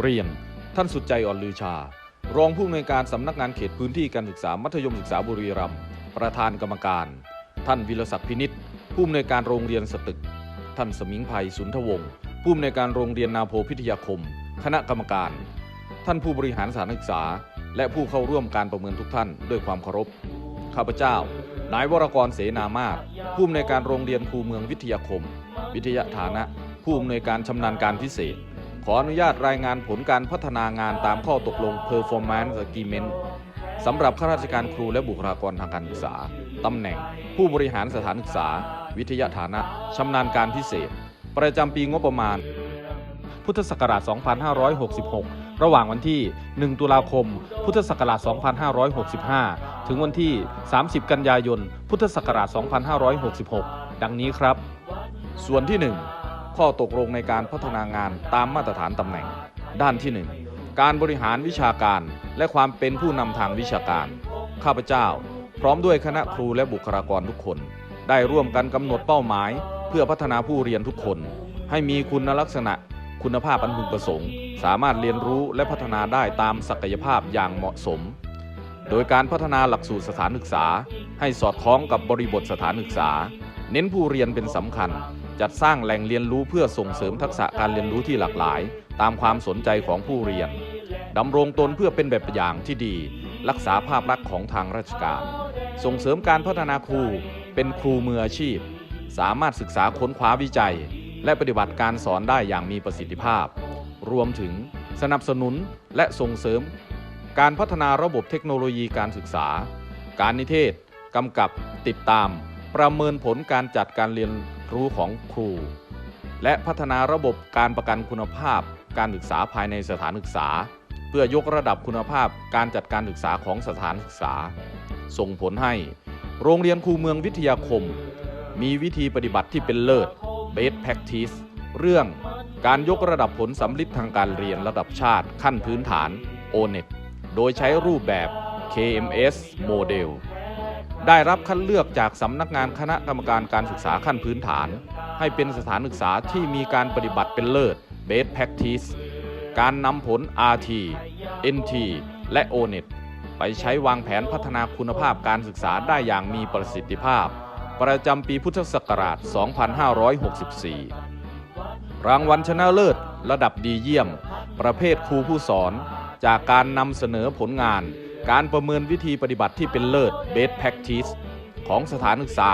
เรียน ท่านสุดใจอ่อนลือชา รองผู้อำนวยการสำนักงานเขตพื้นที่การศึกษามัธยมศึกษาบุรีรัมย์ประธานกรรมการ ท่านวิรศักดิ์พินิษผู้อำนวยการโรงเรียนสตึก ท่านสมิงไพสุนทวงศ์ผู้อำนวยการโรงเรียนนาโพพิทยาคม คณะกรรมการ ท่านผู้บริหารสถานศึกษา และผู้เข้าร่วมการประเมินทุกท่านด้วยความเคารพข้าพเจ้า นายวรกรเสนามาศผู้อำนวยการโรงเรียนครูเมืองวิทยาคม วิทยาฐานะ ผู้อำนวยการชำนาญการพิเศษ ขออนุญาตรายงานผลการพัฒนางานตามข้อตกลง Performance Agreement สำหรับข้าราชการครูและบุคลากรทางการศึกษา ตำแหน่ง ผู้บริหารสถานศึกษา วิทยาฐานะชำนาญการพิเศษ ประจำปีงบประมาณ พุทธศักราช 2566 ระหว่างวันที่ 1 ตุลาคม พุทธศักราช 2565 ถึงวันที่ 30 กันยายน พุทธศักราช 2566 ดังนี้ครับ ส่วนที่ 1 ข้อตกลงในการพัฒนางานตามมาตรฐานตำแหน่ง ด้านที่ 1 การบริหารวิชาการ และความเป็นผู้นำทางวิชาการ ข้าพเจ้า พร้อมด้วยคณะครูและบุคลากรทุกคน ได้ร่วมกันกำหนดเป้าหมาย เพื่อพัฒนาผู้เรียนทุกคน ให้มีคุณลักษณะ คุณภาพอันพึงประสงค์ สามารถเรียนรู้และพัฒนาได้ตามศักยภาพอย่างเหมาะสม โดยการพัฒนาหลักสูตรสถานศึกษา ให้สอดคล้องกับบริบทสถานศึกษา เน้นผู้เรียนเป็นสำคัญ จัดสร้างแหล่งเรียนรู้เพื่อส่งเสริมทักษะการเรียนรู้ที่หลากหลาย ตามความสนใจของผู้เรียนดำรงตนเพื่อเป็นแบบอย่างที่ดี รักษาภาพลักษณ์ของทางราชการ ส่งเสริมการพัฒนาครู เป็นครูมืออาชีพ สามารถศึกษาค้นคว้าวิจัย และปฏิบัติการสอนได้อย่างมีประสิทธิภาพ รวมถึงสนับสนุนและส่งเสริม การพัฒนาระบบเทคโนโลยีการศึกษา การนิเทศกำกับติดตาม ประเมินผลการจัดการเรียน รู้ของครู และพัฒนาระบบการประกันคุณภาพ การศึกษาภายในสถานศึกษา เพื่อยกระดับคุณภาพการจัดการศึกษาของสถานศึกษา ส่งผลให้ โรงเรียนครูเมืองวิทยาคม มีวิธีปฏิบัติที่เป็นเลิศ Best Practice เรื่องการยกระดับผลสำลิดทางการเรียนระดับชาติขั้นพื้นฐาน ONET โดยใช้รูปแบบ KMS Model ได้รับคัดเลือกจากสำนักงานคณะกรรมการการศึกษาขั้นพื้นฐาน ให้เป็นสถานศึกษาที่มีการปฏิบัติเป็นเลิศ Best Practice การนำผล RT NT และ ONET ไปใช้วางแผนพัฒนาคุณภาพการศึกษาได้อย่างมีประสิทธิภาพ ประจำปีพุทธศักราช 2564 รางวัลชนะเลิศ ระดับดีเยี่ยม ประเภทครูผู้สอน จากการนำเสนอผลงาน การประเมินวิธีปฏิบัติที่เป็นเลิศ Best Practice ของสถานศึกษา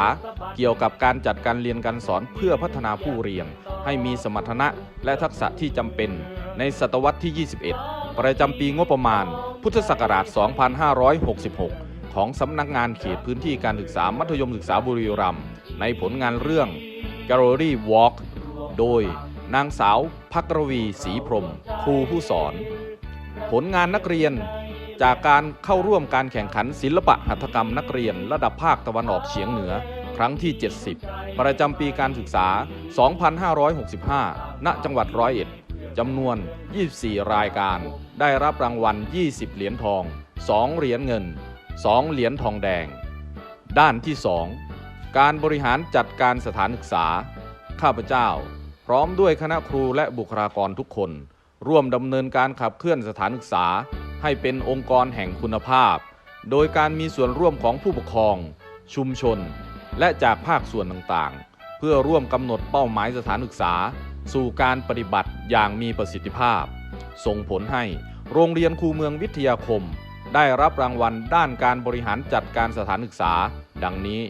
เกี่ยวกับการจัดการเรียนการสอนเพื่อพัฒนาผู้เรียน ให้มีสมรรถนะและทักษะที่จำเป็น ในศตวรรษที่ 21 ประจำปีงบประมาณ พุทธศักราช 2566 ของสำนักงานเขตพื้นที่การศึกษามัธยมศึกษาบุรีรัมย์ในผลงานเรื่อง Gallery Walk โดยนางสาวพักรวีศรีพรม ครูผู้สอน ผลงานนักเรียน จากการเข้าร่วมการแข่งขันศิลปะหัตถกรรมนักเรียนระดับภาคตะวันออกเฉียงเหนือ ครั้งที่ 70 ประจำปีการศึกษา 2565 ณ จังหวัดร้อยเอ็ดจำนวน 24 รายการ ได้รับรางวัล 20 เหรียญทอง 2 เหรียญเงิน 2 เหรียญทองแดง ด้านที่ 2 การบริหารจัดการสถานศึกษา ข้าพเจ้า พร้อมด้วยคณะครูและบุคลากรทุกคน ร่วมดำเนินการขับเคลื่อนสถานศึกษา ให้เป็นองค์กรแห่งคุณภาพ โดยการมีส่วนร่วมของผู้ปกครอง ชุมชน และจากภาคส่วนต่างๆ เพื่อร่วมกำหนดเป้าหมายสถานศึกษา สู่การปฏิบัติอย่างมีประสิทธิภาพ ส่งผลให้โรงเรียนครูเมืองวิทยาคม ได้รับรางวัลด้านการบริหารจัดการสถานศึกษา ดังนี้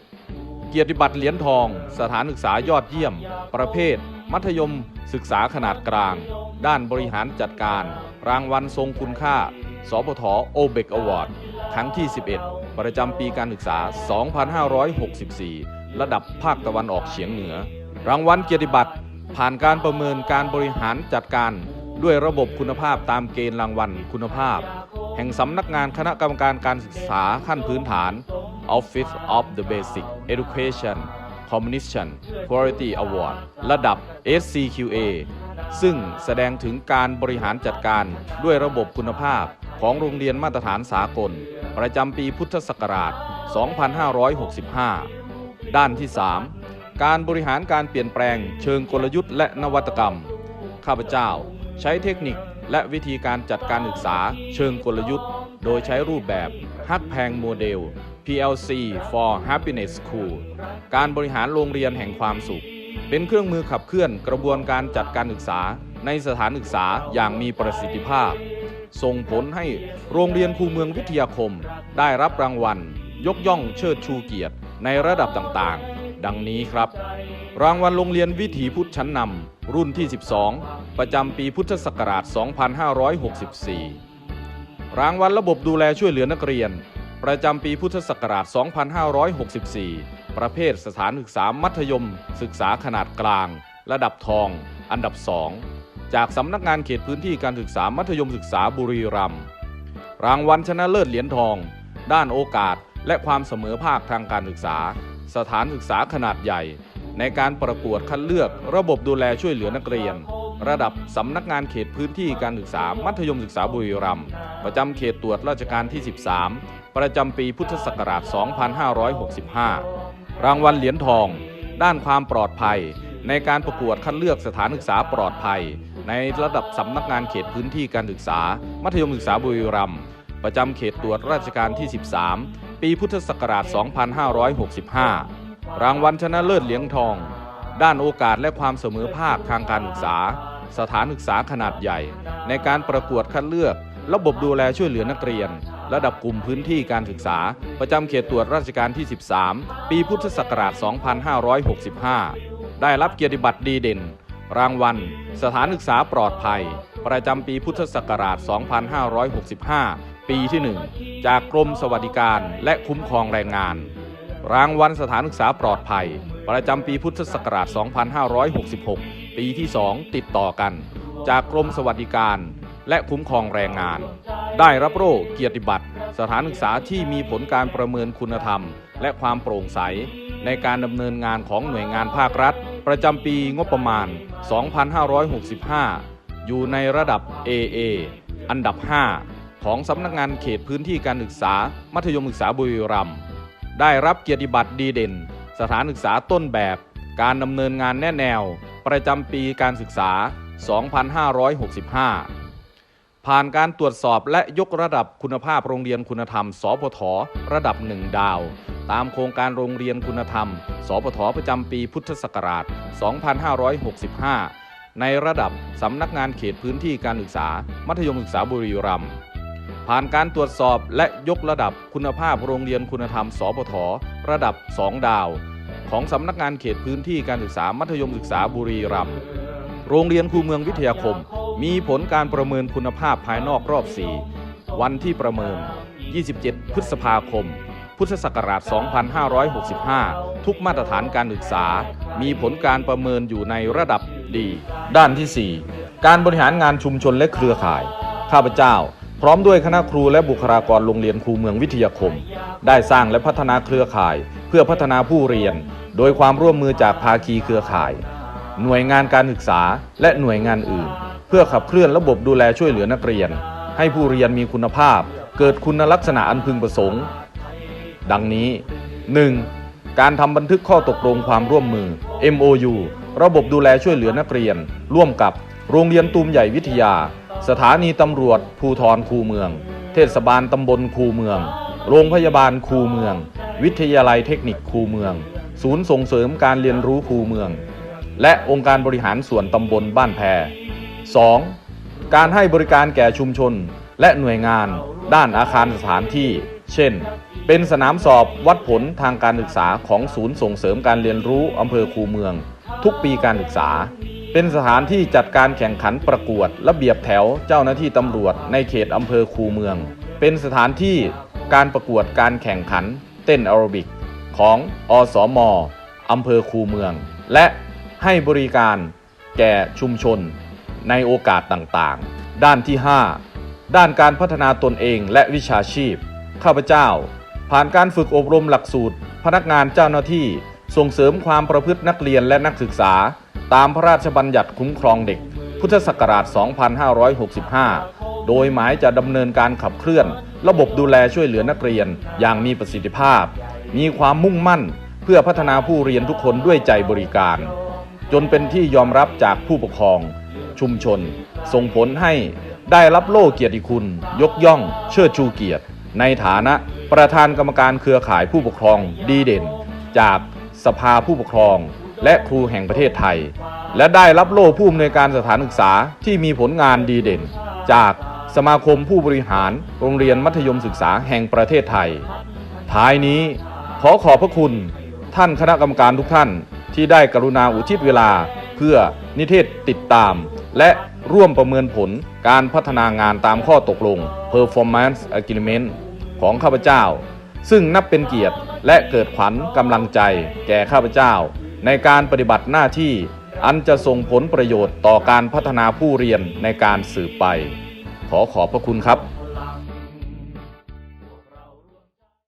เกียรติบัตรเหรียญทอง สถานศึกษายอดเยี่ยม ประเภท มัธยม ศึกษาขนาดกลาง ด้านบริหารจัดการ รางวัลทรงคุณค่า สพทโอเบกอวอร์ดครั้งที่ 11 ประจำปีการศึกษา 2564 ระดับภาคตะวันออกเฉียงเหนือ รางวัลเกียรติบัตร ผ่านการประเมินการบริหารจัดการด้วยระบบคุณภาพตามเกณฑ์รางวัลคุณภาพ แห่งสำนักงานคณะกรรมการการศึกษาขั้นพื้นฐาน Office of the Basic Education Commission Quality Award ระดับ SCQA ซึ่งแสดงถึงการบริหารจัดการด้วยระบบคุณภาพ ของโรงเรียนมาตรฐานสากล ประจำปีพุทธศักราช 2565 ด้านที่ 3 การบริหารการเปลี่ยนแปลงเชิงกลยุทธ์และนวัตกรรม ข้าพเจ้าใช้เทคนิคและวิธีการจัดการศึกษาเชิงกลยุทธ์ โดยใช้รูปแบบฮักแพงโมเดล PLC for Happiness School การบริหารโรงเรียนแห่งความสุข เป็นเครื่องมือขับเคลื่อนกระบวนการจัดการศึกษาในสถานศึกษาอย่างมีประสิทธิภาพ ส่งผลให้โรงเรียนคูเมืองวิทยาคม ได้รับรางวัล ยกย่องเชิดชูเกียรติในระดับต่างๆ ดังนี้ครับ รางวัลโรงเรียนวิถีพุทธชั้นนำรุ่นที่ 12 ประจำปีพุทธศักราช 2564 รางวัลระบบดูแลช่วยเหลือนักเรียน ประจำปีพุทธศักราช 2564 ประเภทสถานศึกษามัธยม ศึกษาขนาดกลาง ระดับทอง อันดับ 2 จากสำนักงานเขตพื้นที่การศึกษามัธยมศึกษาบุรีรัมย์รางวัลชนะเลิศเหรียญทอง ด้านโอกาสและความเสมอภาคทางการศึกษา สถานศึกษาขนาดใหญ่ ในการประกวดคัดเลือกระบบดูแลช่วยเหลือนักเรียน ระดับสำนักงานเขตพื้นที่การศึกษามัธยมศึกษาบุรีรัมย์ประจำเขตตรวจราชการที่ 13 ประจำปีพุทธศักราช 2565 รางวัลเหรียญทอง ด้านความปลอดภัย ในการประกวดคัดเลือกสถานศึกษาปลอดภัย ในระดับสำนักงานเขตพื้นที่การศึกษา มัธยมศึกษาบุรีรัมย์ประจำเขตตรวจราชการที่ 13 ปีพุทธศักราช 2565 รางวัลชนะเลิศเหรียญทอง ด้านโอกาสและความเสมอภาคทางการศึกษา สถานศึกษาขนาดใหญ่ ในการประกวดคัดเลือก ระบบดูแลช่วยเหลือนักเรียน ระดับกลุ่มพื้นที่การศึกษา ประจำเขตตรวจราชการที่ 13 ปีพุทธศักราช 2565 ได้รับเกียรติบัตรดีเด่น รางวัล สถานศึกษาปลอดภัย ประจำปีพุทธศักราช 2565 ปีที่ 1 จากกรมสวัสดิการและคุ้มครองแรงงาน รางวัลสถานศึกษาปลอดภัย ประจำปีพุทธศักราช 2566 ปีที่ 2 ติดต่อกัน จากกรมสวัสดิการและคุ้มครองแรงงาน ได้รับโล่เกียรติบัตร สถานศึกษาที่มีผลการประเมินคุณธรรม และความโปร่งใส ในการดำเนินงานของหน่วยงานภาครัฐ ประจำปีงบประมาณ 2565 อยู่ในระดับ AA อันดับ 5 ของสำนักงานเขตพื้นที่การศึกษา มัธยมศึกษาบุรีรัมย์ได้รับเกียรติบัตรดีเด่น สถานศึกษาต้นแบบ การดำเนินงานแน่แนว ประจำปีการศึกษา 2565 ผ่านการตรวจสอบและยกระดับคุณภาพโรงเรียนคุณธรรม สพทระดับ 1 ดาว ตามโครงการโรงเรียนคุณธรรม สพทประจำปีพุทธศักราช 2565 ในระดับสำนักงานเขตพื้นที่การศึกษา มัธยมศึกษาบุรีรัมย์ผ่านการตรวจสอบและยกระดับคุณภาพโรงเรียนคุณธรรม สพทระดับ 2 ดาว ของสำนักงานเขตพื้นที่การศึกษามัธยมศึกษาบุรีรัมย์โรงเรียนคูเมืองวิทยาคม มีผลการประเมินคุณภาพภายนอกรอบ 4 วันที่ประเมิน 27 พฤษภาคม พุทธศักราช 2565 ทุกมาตรฐานการศึกษา มีผลการประเมินอยู่ในระดับดี ด้านที่ 4 การบริหารงานชุมชนและเครือข่าย ข้าพเจ้า พร้อมด้วยคณะครูและบุคลากรโรงเรียนครูเมืองวิทยาคม ได้สร้างและพัฒนาเครือข่าย เพื่อพัฒนาผู้เรียน โดยความร่วมมือจากภาคีเครือข่าย หน่วยงานการศึกษาและหน่วยงานอื่น เพื่อขับเคลื่อนระบบดูแลช่วยเหลือนักเรียน ให้ผู้เรียนมีคุณภาพ เกิดคุณลักษณะอันพึงประสงค์ ดังนี้ 1. การทำบันทึกข้อตกลงความร่วมมือ MOU ระบบดูแลช่วยเหลือนักเรียน ร่วมกับโรงเรียนตูมใหญ่วิทยา สถานีตำรวจภูทรคูเมือง เทศบาลตำบลคูเมือง โรงพยาบาลคูเมือง วิทยาลัยเทคนิคคูเมือง ศูนย์ส่งเสริมการเรียนรู้คูเมือง และองค์การบริหารส่วนตำบลบ้านแพ 2. การให้บริการแก่ชุมชนและหน่วยงาน ด้านอาคารสถานที่ เช่น เป็นสนามสอบวัดผลทางการศึกษาของศูนย์ส่งเสริมการเรียนรู้อำเภอคูเมือง ทุกปีการศึกษา เป็นสถานที่จัดการแข่งขันประกวด ระเบียบแถวเจ้าหน้าที่ตำรวจในเขตอำเภอคูเมือง เป็นสถานที่การประกวดการแข่งขัน เต้นแอโรบิกของอสมอำเภอคูเมือง และให้บริการแก่ชุมชน ในโอกาสต่างๆ ด้านที่ 5 ด้านการพัฒนาตนเองและวิชาชีพ ข้าพเจ้า ผ่านการฝึกอบรมหลักสูตร พนักงานเจ้าหน้าที่ส่งเสริมความประพฤตินักเรียนและนักศึกษา ตามพระราชบัญญัติคุ้มครองเด็ก พุทธศักราช 2565 โดยหมายจะดำเนินการขับเคลื่อน ระบบดูแลช่วยเหลือนักเรียนอย่างมีประสิทธิภาพ มีความมุ่งมั่นเพื่อพัฒนาผู้เรียนทุกคนด้วยใจบริการ จนเป็นที่ยอมรับจากผู้ปกครอง ชุมชน ส่งผลให้ได้รับโล่เกียรติคุณ ยกย่อง เชิดชูเกียรติ ในฐานะประธานกรรมการเครือข่ายผู้ปกครองดีเด่น จากสภาผู้ปกครอง และครูแห่งประเทศไทย และได้รับโล่ผู้อำนวยการสถานศึกษาที่มีผลงานดีเด่น จากสมาคมผู้บริหารโรงเรียนมัธยมศึกษาแห่งประเทศไทย ท้ายนี้ขอขอบพระคุณท่านคณะกรรมการทุกท่านที่ได้กรุณาอุทิศเวลาเพื่อนิเทศติดตาม และร่วมประเมินผลการพัฒนางานตามข้อตกลง Performance Agreement ของข้าพเจ้า ซึ่งนับเป็นเกียรติและเกิดขวัญกำลังใจแก่ข้าพเจ้า ในการปฏิบัติหน้าที่อันจะส่งผลประโยชน์ต่อการพัฒนาผู้เรียนในการสืบไป ขอขอบพระคุณครับ